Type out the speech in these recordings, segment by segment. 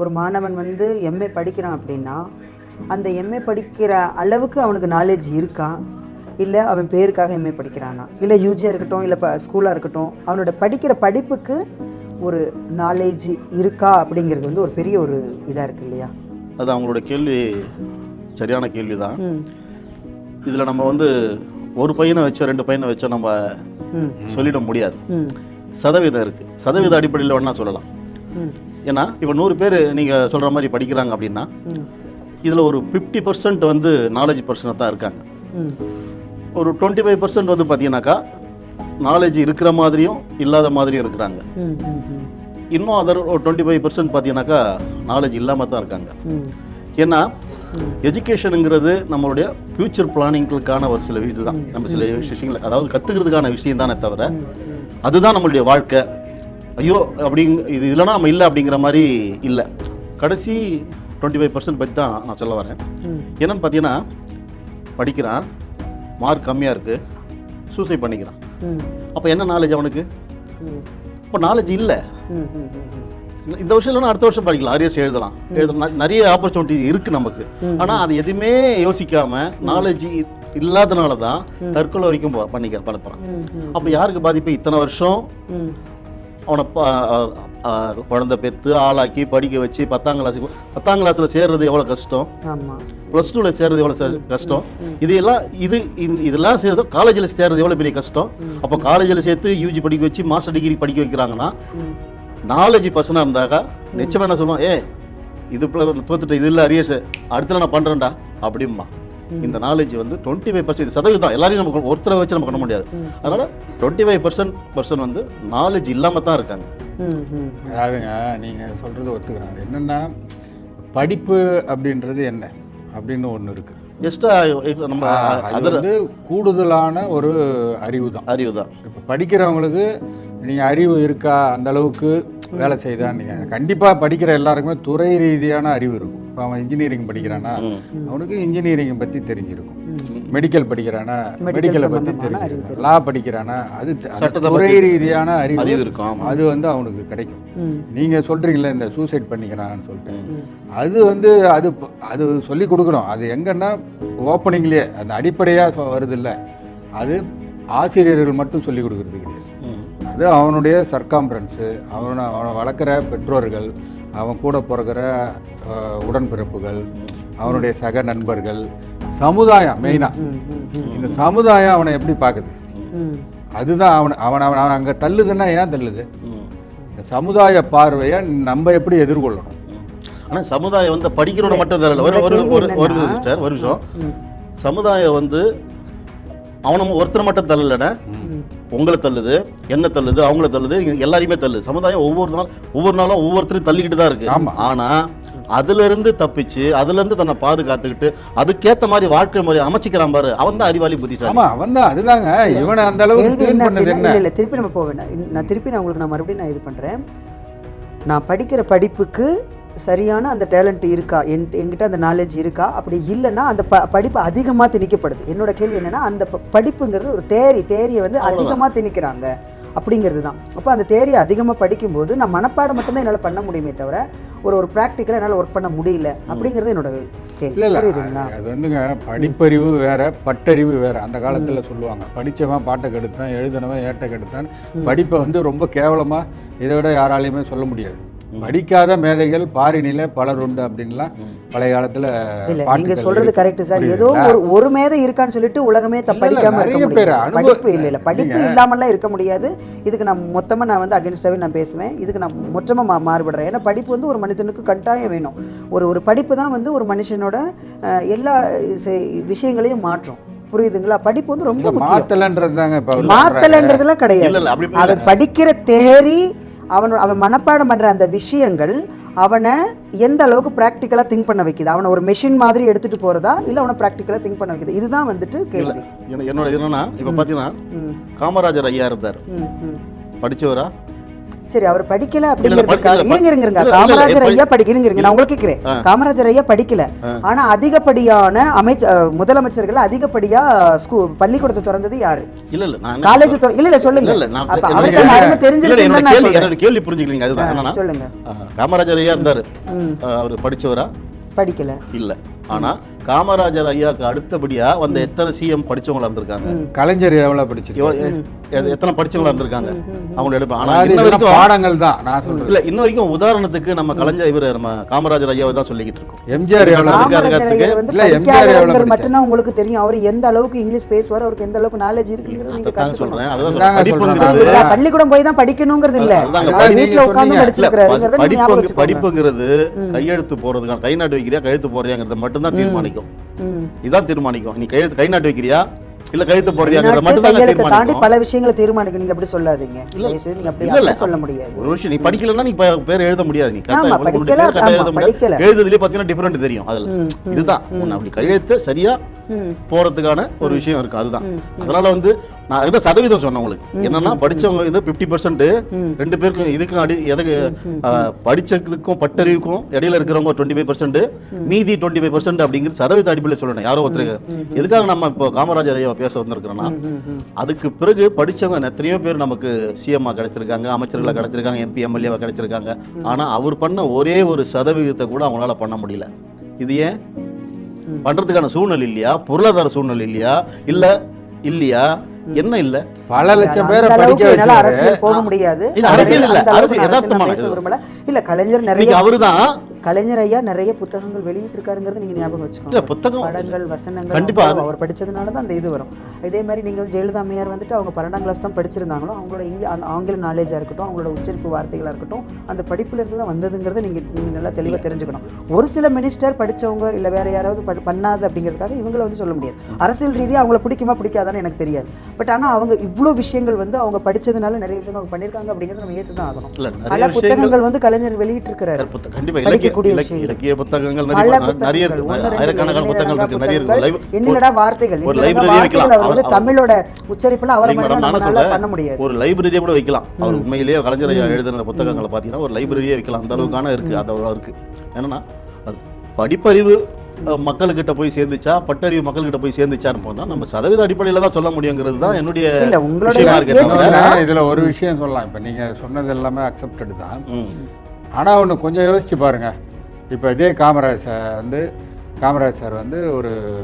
ஒரு மாணவன் வந்து எம்ஏ படிக்கிறான் அப்படின்னா அந்த எம்ஏ படிக்கிற அளவுக்கு அவனுக்கு நாலேஜ் இருக்கா? இல்லை அவன் பேருக்காக எம்ஏ படிக்கிறானா? இல்லை யூஜியாக இருக்கட்டும் இல்லை இப்போ ஸ்கூலாக இருக்கட்டும் அவனோட படிக்கிற படிப்புக்கு ஒரு நாலேஜ் இருக்கா அப்படிங்கிறது வந்து ஒரு பெரிய ஒரு இதாக இருக்கு இல்லையா? அது அவங்களோட கேள்வி சரியான கேள்வி தான் இதில் நம்ம வந்து ஒரு பையனை வச்சோ ரெண்டு பையனை வச்சோ நம்ம சொல்லிட முடியாது. சதவீதம் இருக்குது சதவீத அடிப்படையில் வேணா சொல்லலாம். ஏன்னா இப்போ நூறு பேர் நீங்கள் சொல்கிற மாதிரி படிக்கிறாங்க அப்படின்னா இதில் ஒரு ஃபிஃப்டி பர்சன்ட் வந்து நாலேஜ் பர்சனாக தான் இருக்காங்க. ஒரு டுவெண்ட்டி ஃபைவ் பர்சன்ட் வந்து பார்த்தீங்கன்னாக்கா நாலேஜ் இருக்கிற மாதிரியும் இல்லாத மாதிரியும் இருக்கிறாங்க. இன்னும் அதர் ஒரு டுவெண்ட்டி ஃபைவ் பர்சன்ட் பார்த்தீங்கன்னாக்கா நாலேஜ் இல்லாமல் தான் இருக்காங்க. ஏன்னா எஜுகேஷனுங்கிறது நம்மளுடைய ஃப்யூச்சர் பிளானிங்களுக்கான ஒரு சில இது தான். நம்ம சில விஷயங்கள் அதாவது கற்றுக்கிறதுக்கான விஷயம் தானே தவிர அதுதான் நம்மளுடைய வாழ்க்கை. ஐயோ அப்படிங் இது இல்லைன்னா நம்ம இல்லை அப்படிங்கிற மாதிரி இல்லை. கடைசி டுவெண்ட்டி ஃபைவ் பர்சன்ட் பற்றி தான் நான் சொல்ல வரேன். என்னன்னு பார்த்தீங்கன்னா படிக்கிறான் மார்க் கம்மியாக இருக்குது சூசைட் பண்ணிக்கிறான். அப்போ என்ன நாலேஜ் அவனுக்கு? இப்போ நாலேஜ் இல்லை. இந்த வருஷம் இல்லைன்னா அடுத்த வருஷம் படிக்கலாம் அரியர்ஸ் எழுதலாம். எழுதலாம். நிறைய ஆப்பர்ச்சுனிட்டி இருக்கு நமக்கு. ஆனா அது எதுவுமே யோசிக்காம நாலேஜ் இல்லாதனால தான் தற்கொலை வரைக்கும் போ- பண்ணிக்க பண்ண அப்போ யாருக்கு பாதிப்பு? இத்தனை வருஷம் அவனை குழந்தை பெற்று ஆளாக்கி படிக்க வச்சு பத்தாம் கிளாஸ் பத்தாம் கிளாஸில் சேர்றது எவ்வளோ கஷ்டம்? ப்ளஸ் டூவில் சேர்றது எவ்வளோ கஷ்டம்? இது எல்லாம் இது இதெல்லாம் சேர்றது காலேஜில் சேர்றது எவ்வளோ பெரிய கஷ்டம்? அப்போ காலேஜில் சேர்த்து யூஜி படிக்க வச்சு மாஸ்டர் டிகிரி படிக்க வைக்கிறாங்கன்னா நாலேஜ் பர்சனாக இருந்தாக்கா நிச்சயமாக என்ன சொல்லுவோம் ஏ இது தோத்துட்டு இது இல்லை அரியர்ஸ் அடுத்துல நான் பண்ணுறேன்டா அப்படிம்பா. இந்த நாலேஜ் வந்து டுவெண்ட்டி ஃபைவ் பர்சன்ட் சதவீதம் எல்லாரையும் நமக்கு ஒருத்தரை வச்சு நம்ம பண்ண முடியாது. அதனால டுவெண்ட்டி ஃபைவ் பர்சன்ட் பர்சன் வந்து நாலேஜ் இல்லாமல் தான் இருக்காங்க. ம் ம் அதாவதுங்க நீங்கள் சொல்கிறது ஒத்துக்கிறேன். அது என்னென்னா படிப்பு அப்படின்றது என்ன? அப்படின்னு ஒன்று இருக்குது எக்ஸ்ட்ரா நம்ம அது வந்து கூடுதலான ஒரு அறிவு தான் அறிவு தான். இப்போ படிக்கிறவங்களுக்கு நீங்கள் அறிவு இருக்கா? அந்த அளவுக்கு வேலை செய்தா நீங்கள் கண்டிப்பாக படிக்கிற எல்லாருக்குமே துறை ரீதியான அறிவு இருக்கும். இப்போ அவன் இன்ஜினியரிங் படிக்கிறானா? அவனுக்கு இன்ஜினியரிங்கை பற்றி தெரிஞ்சிருக்கும். மெடிக்கல் படிக்கிறானா? Medical மெடிக்கலை பற்றி தெரிஞ்சிருக்கும். லா படிக்கிறானா? அது சட்டத்தை துறை ரீதியான அறிவு இருக்கும். அது வந்து அவனுக்கு கிடைக்கும். நீங்கள் சொல்கிறீங்களே இந்த சூசைட் பண்ணிக்கிறான்னு சொல்லிட்டு. அது வந்து அது அது சொல்லி கொடுக்கணும். அது எங்கன்னா ஓப்பனிங்லேயே அந்த அடிப்படையாக வருது இல்லை அது ஆசிரியர்கள் மட்டும் சொல்லி கொடுக்கறது கிடையாது. அது அவனுடைய சர்க்காம்பரன்ஸு அவனை அவனை வளர்க்குற பெற்றோர்கள் அவன் கூட பிறக்கிற அஹ், உடன்பிறப்புகள் அவனுடைய சக நண்பர்கள் சமுதாயம் மெயினாக இந்த சமுதாயம் அவனை எப்படி பார்க்குது? அதுதான் அவனை அவன் அவன் அவன் அங்கே தள்ளுதுன்னா ஏன் தள்ளுது. இந்த சமுதாய பார்வையை நம்ம எப்படி எதிர்கொள்ளணும்? ஆனா சமுதாயம் வந்து படிக்கிறவன மட்டும் தரல. ஒரு ஒரு ஒரு சிஸ்டர் ஒரு நிமிஷம். ம். சமுதாயம் வந்து அவனை ஒருத்தரை மட்டும் தள்ளலண்ணே. ம். உங்களை தள்ளுது என்ன தள்ளுது அவங்கள தள்ளுது எல்லாரையுமே தள்ளுது. சமுதாயம் ஒவ்வொரு நாள் ஒவ்வொரு நாளும் ஒவ்வொருத்தரையும் தள்ளிக்கிட்டு தான் இருக்கு. ஆமா. ஆனா அதுல இருந்து தப்பிச்சு அதுல இருந்து தன்னை பாதுகாத்துக்கிட்டு அதுக்கேத்த மாதிரி வாழ்க்கை முறை அமைச்சிக்கிறான் பாரு. அவன் தான் அறிவாளி புத்திசாலி. ஆமா அவன் தான். அதுதாங்க. இவனை அந்த அளவுக்கு இல்லை இல்லை திருப்பி நம்ம போக வேண்டாம். இன்- நான் திருப்பி நான் உங்களுக்கு நான் மறுபடியும் நான் இது பண்ணுறேன் நான் படிக்கிற படிப்புக்கு சரியான அந்த டேலண்ட் இருக்கா? என் என்கிட்ட அந்த நாலேஜ் இருக்கா? அப்படி இல்லைன்னா அந்த ப படிப்பு அதிகமாக திணிக்கப்படுது. என்னோட கேள்வி என்னன்னா அந்த படிப்புங்கிறது ஒரு தேரி தேரியை வந்து அதிகமாக திணிக்கிறாங்க. அப்படிங்கிறது தான். அப்போ அந்த தேரியை அதிகமாக படிக்கும்போது நான் மனப்பாடம் மட்டும்தான் என்னால் பண்ண முடியுமே தவிர ஒரு ஒரு ப்ராக்டிக்கலாக என்னால் ஒர்க் பண்ண முடியல. அப்படிங்கிறது என்னோட புரியுதுங்களா? அது வந்துங்க படிப்பறிவு வேற பட்டறிவு வேற. அந்த காலத்துல சொல்லுவாங்க படிச்சவன் பாட்டை கெடுத்தான் எழுதினவன் ஏட்டை கெடுத்தான். படிப்பை வந்து ரொம்ப கேவலமா இதை விட யாராலையுமே சொல்ல முடியாது. படிக்காத மேதைகள் பாரினில பலர் உண்டு அப்படின்லாம் பழைய காலத்துல இல்ல நீங்க சொல்றது. Correct sir. ஏதோ? ஒரு ஒரு மேதை இருக்கான்னு சொல்லிட்டு உலகமே படிக்காம இருக்க முடியாது. படிப்பு இல்ல இல்ல. படிப்பு இல்லாமலாம் இருக்க முடியாது. இதுக்கு நான் மொத்தமா நான் வந்து அகேன்ஸ்டாவே நான் பேசுவேன். இதுக்கு நான் மொத்தமா மா மாறுபடுறேன். ஏன்னா படிப்பு வந்து ஒரு மனிதனுக்கு கட்டாயம் வேணும். ஒரு ஒரு படிப்பு தான் வந்து ஒரு மனுஷனோட எல்லா விஷயங்களையும் மாற்றும். புரியுதுங்களா? படிப்பு வந்து ரொம்ப இல்ல, முக்கியம். மாத்தலன்றது தாங்க இப்ப அவர் சொல்றாரு. மாத்தலைங்கிறதுலாம் கிடையாது அவன் படிக்கிற தேரி அவன் அவன் மனப்பாடம் பண்ற அந்த விஷயங்கள் அவனை எந்த அளவுக்கு ப்ராக்டிக்கலாக திங்க் பண்ண வைக்குது? அவனை ஒரு மெஷின் மாதிரி எடுத்துட்டு போறதா? இல்லை அவனை ப்ராக்டிக்கலாக திங்க் பண்ண வைக்குது? இதுதான் வந்துட்டு கேள்வி. என்ன- என்னோட என்னன்னா இப்ப பாத்தீங்கன்னா ம். காமராஜர் ஐயா இருந்தார். படிச்சவரா? சரி அவர் படிக்கல அப்படிங்கிறதுக்காக இருங்க இருங்க காமராஜர் ஐயா படிக்க இருங்க இருங்க நான் உங்களுக்கு கேட்கிறேன். காமராஜர் ஐயா படிக்கல. ஆனா அதிகப்படியான அமைச்ச முதலமைச்சர்கள் அதிகப்படியா ஸ்கூ பள்ளிக்கூடத்தை திறந்தது யாரு? இல்ல இல்ல காலேஜ் இல்ல இல்ல சொல்லுங்க. அப்ப அவருக்கு கேள்வி- அருமை நான் கேள்வி- புரிஞ்சுக்கலீங்க அதுதான். சொல்லுங்க. காமராஜர் ஐயா இருந்தாரு. அவர் படிச்சவரா? படிக்கல. இல்ல. ஆனா காமராஜர் ஐயாக்கு அடுத்தபடியா வந்த எத்தனை சிஎம் படிச்சவங்களா இருந்திருக்காங்க? கலைஞர் எவ்வளவு எ- எத்தனை படிச்சவங்களா இருந்திருக்காங்க? அவங்கள எடுப்பேன் ஆனா இன்ன வரைக்கும் பாடங்கள் தான் நான் சொல்றேன் இல்ல இன்ன வரைக்கும் உதாரணத்துக்கு நம்ம கலைஞர் இவர் நம்ம காமராஜர் ஐயாவை தான் சொல்லிக்கிட்டு இருக்கோம். எம்ஜிஆர் இல்ல, எம்ஜிஆர்? மட்டும்தான் உங்களுக்கு தெரியும். அவர் எந்த அளவுக்கு இங்கிலீஷ் பேசுவார் அவருக்கு எந்த அளவுக்கு நாலேஜ் இருக்குங்கிறது நீங்க அதான் சொல்றேன். இல்ல, பள்ளிக்கூடம் போய் தான் படிக்கணுங்கிறது இல்ல. வீட்டுல உட்கார்ந்து படிப்பு. படிப்புங்கிறது கையெழுத்து போறதுக்கான கை நாட்டு வைக்கிறியா கழுத்து போறியாங்கிறத மட்டும்தான் தீர்மானிக்கும். ம். இதான் தீர்மானிக்கும். நீ கையெழுத்து கை நாட்டு வைக்கிறியா? இல்ல கழுத்து போறியாங்கிறத மட்டும் தான் தாண்டி பல விஷயங்களை தீர்மானிக்க நீங்க அப்படி சொல்லாதீங்க. நீங்க அப்படி சொல்ல முடியாது. ஒரு விஷயம் நீ படிக்கலன்னா நீ பேர் எழுத முடியாது. நீ கரெக்டா எழுத முடியாது. எழுதுறதுலயே பாத்தீங்கன்னா டிஃபரெண்ட் தெரியும். அதுல இதுதான் அப்படி கையெழுத்து சரியா ம். போறதுக்கான ஒரு விஷயம் இருக்கு அதுதான். அதனால வந்து நான் இதுதான் சதவீதம் சொன்னேன் உங்களுக்கு. என்னன்னா படிச்சவங்க இது பிப்டி பர்சன்ட் ரெண்டு பேருக்கும் இதுக்கும் அடி எதுக்கு படிச்சதுக்கும் பட்டறிவுக்கும் இடையில இருக்கிறவங்க டுவெண்ட்டி ஃபைவ் பர்சன்ட் மீதி டுவெண்ட்டி ஃபைவ் பர்சன்ட் அப்படிங்கிற சதவீத அடிப்படையில் சொல்லணும். யாரோ ஒருத்தருக்கு. எதுக்காக நம்ம இப்போ காமராஜர் ஐயா பேச வந்திருக்கிறோம்னா அதுக்கு பிறகு படிச்சவங்க எத்தனையோ பேர் நமக்கு சிஎம்ஆ கிடைச்சிருக்காங்க அமைச்சர்களா கிடைச்சிருக்காங்க எம்பி எம்எல்ஏவா கிடைச்சிருக்காங்க. ஆனா அவர் பண்ண ஒரே ஒரு சதவீதத்தை கூட அவங்களால பண்ண முடியல. இது ஏன்? பண்றதுக்கான சூழ்நிலை இல்லையா? பொருளாதார சூழ்நிலை இல்லையா? இல்ல இல்லையா? என்ன இல்ல? பல லட்சம் பேரை படிக்க அரசியல் போக முடியாது. இல்ல, அரசியல் இல்ல, அரசியல் யதார்த்தமான இல்ல கலைஞர் நிறைய அவருதான் கலைஞர் ஐயா நிறைய புத்தகங்கள் வெளியிட்டு இருக்காருங்கிறது நீங்க ஞாபகம் வச்சுக்கோங்க. புத்தகம் படங்கள் வசனங்கள் கண்டிப்பா அப்புறம் அவர் படிச்சதுனால தான் அந்த இது வரும். இதே மாதிரி நீங்க வந்து ஜெயலலிதா அம்மையார் வந்துட்டு அவங்க பன்னெண்டாம் கிளாஸ் தான் படிச்சிருந்தாங்களோ அவங்களோட இங்கிலி ஆ- ஆங்கில நாலேஜா இருக்கட்டும் அவங்களோட உச்சரிப்பு வார்த்தைகளா இருக்கட்டும் அந்த படிப்புல இருந்து தான் வந்ததுங்கிறத நீங்க நீங்க நல்லா தெளிவா தெரிஞ்சுக்கணும். ஒரு சில மினிஸ்டர் படிச்சவங்க இல்ல வேற யாராவது படி- பண்ணாது அப்படிங்கிறதுக்காக இவங்கள வந்து சொல்ல முடியாது. அரசியல் ரீதியா அவங்கள பிடிக்குமா பிடிக்காதான்னு எனக்கு தெரியாது. பட் ஆனா அவங்க இவ்வளவு விஷயங்கள் வந்து அவங்க படிச்சதுனால நிறைய விஷயங்கள் அவங்க பண்ணியிருக்காங்க அப்படிங்கிறத நம்ம ஏத்து தான் ஆகணும் பல புத்தகங்கள் வந்து கலைஞர் வெளியிட்டு இருக்கிறாரு புத்த- கண்டிப்பா. இலக்கிய படிக்கக்கூடிய இலக்கிய புத்தகங்கள் நிறைய ஆயிரக்கணக்கான புத்தகங்கள் இருக்கு நிறைய இருக்கு. என்னடா வார்த்தைகள்? ஒரு வார்த்தைகள்? வைக்கலாம். அவர் தமிழோட உச்சரிப்புல அவரை சொல்றேன். பண்ண முடியாது. ஒரு லைப்ரரியே கூட வைக்கலாம். அவர் உண்மையிலேயே கலைஞர் எழுதுன புத்தகங்களை பார்த்தீங்கன்னா ஒரு லைப்ரரியே வைக்கலாம். அந்த அளவுக்கான இருக்கு. அது இருக்கு. என்னன்னா அது படிப்பறிவு மக்கள்கிட்ட போய் சேர்ந்துச்சா பட்டறிவு மக்கள்கிட்ட போய் சேர்ந்துச்சான்னு போனா நம்ம சதவீத அடிப்படையில தான் சொல்ல முடியுங்கிறது தான் என்னுடைய விஷயமா இருக்கே. இதுல ஒரு விஷயம் சொல்லலாம். இப்ப நீங்க சொன்னது எல்லாமே அக்செப்டட் தான். ம், ஆனா ஒண்ணு கொஞ்சம் யோசிச்சு பாருங்க. இப்ப இதே காமராஜ் சார் வந்து காமராஜ் சார் வந்து ஒரு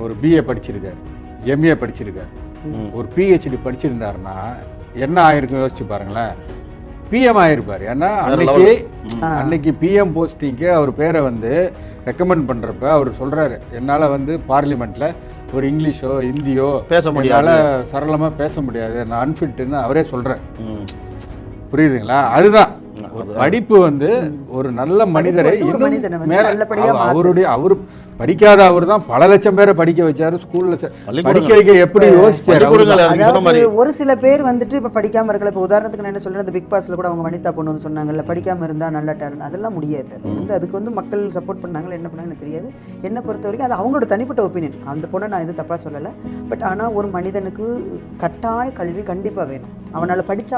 ஒரு பிஏ படிச்சிருக்காரு. எம்ஏ படிச்சிருக்காரு. ஒரு பிஹெச்டி படிச்சிருந்தாருன்னா என்ன ஆயிருக்கும் யோசிச்சு பாருங்களேன். பிஎம் ஆயிருப்பார். ஏன்னா அன்னைக்கு அன்னைக்கு பிஎம் போஸ்டிங்க்கு அவர் பேரை வந்து ரெக்கமெண்ட் பண்றப்ப அவர் சொல்றாரு. என்னால வந்து பார்லிமெண்ட்ல ஒரு இங்கிலீஷோ ஹிந்தியோ பேச முடியாது. என்னால சரளமா பேச முடியாது. நான் அன்ஃபிட்னு அவரே சொல்றாரு. ம். புரியுதுங்களா? அதுதான். படிப்பு வந்து ஒரு நல்ல மனிதரை. அவருடைய அவரு படிக்காத அவர் தான் பல லட்சம் பேரை படிக்க வச்சாரு ஸ்கூல்ல. படிக்க வைக்க எப்படி யோசிச்சாரு ஒரு சில பேர் வந்துட்டு இப்ப படிக்காம இருக்கல. இப்ப உதாரணத்துக்கு நான் என்ன சொல்றேன் இந்த பிக் பாஸ்ல கூட அவங்க வனிதா பொண்ணு சொன்னாங்கல்ல படிக்காம இருந்தா நல்ல டேலண்ட் அதெல்லாம் முடியாது. அது வந்து அதுக்கு வந்து மக்கள் சப்போர்ட் பண்ணாங்களா என்ன பண்ணாங்கன்னு எனக்கு தெரியாது. என்னை பொறுத்த வரைக்கும் அது அவங்களோட தனிப்பட்ட ஒப்பீனியன் அந்த பொண்ணை நான் எதுவும் தப்பா சொல்லல. பட் ஆனா ஒரு மனிதனுக்கு கட்டாய கல்வி கண்டிப்பா வேணும். அவனால படிச்சா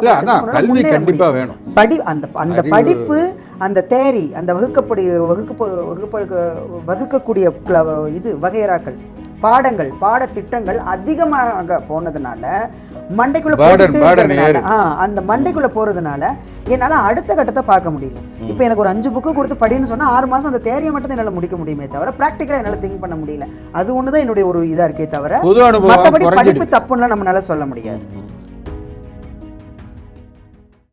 கல்வி கண்டிப்பா. வேணும். படி அந்த அந்த அறிவு- படிப்பு அந்த தேரி அந்த வகுப்பு வகுப்பு வகுக்கக்கூடிய இது வகையறாக்கள் பாடங்கள் பாடத்திட்டங்கள் அதிகமாக போனதுனால மண்டைக்குள்ள அந்த மண்டைக்குள்ள போறதுனால என்னால அடுத்த கட்டத்தை பார்க்க முடியல. இப்போ எனக்கு ஒரு அஞ்சு புக்கு கொடுத்து படின்னு சொன்னா ஆறு மாசம் அந்த தேரியை மட்டும் தான் என்னால முடிக்க முடியுமே தவிர ப்ராக்டிக்கலா என்னால திங்க் பண்ண முடியல. அது ஒண்ணுதான் என்னுடைய ஒரு இதா இருக்கே தவிர குறைஞ்சிடுது. படிப்பு தப்புன்னு நம்மளால சொல்ல முடியாது.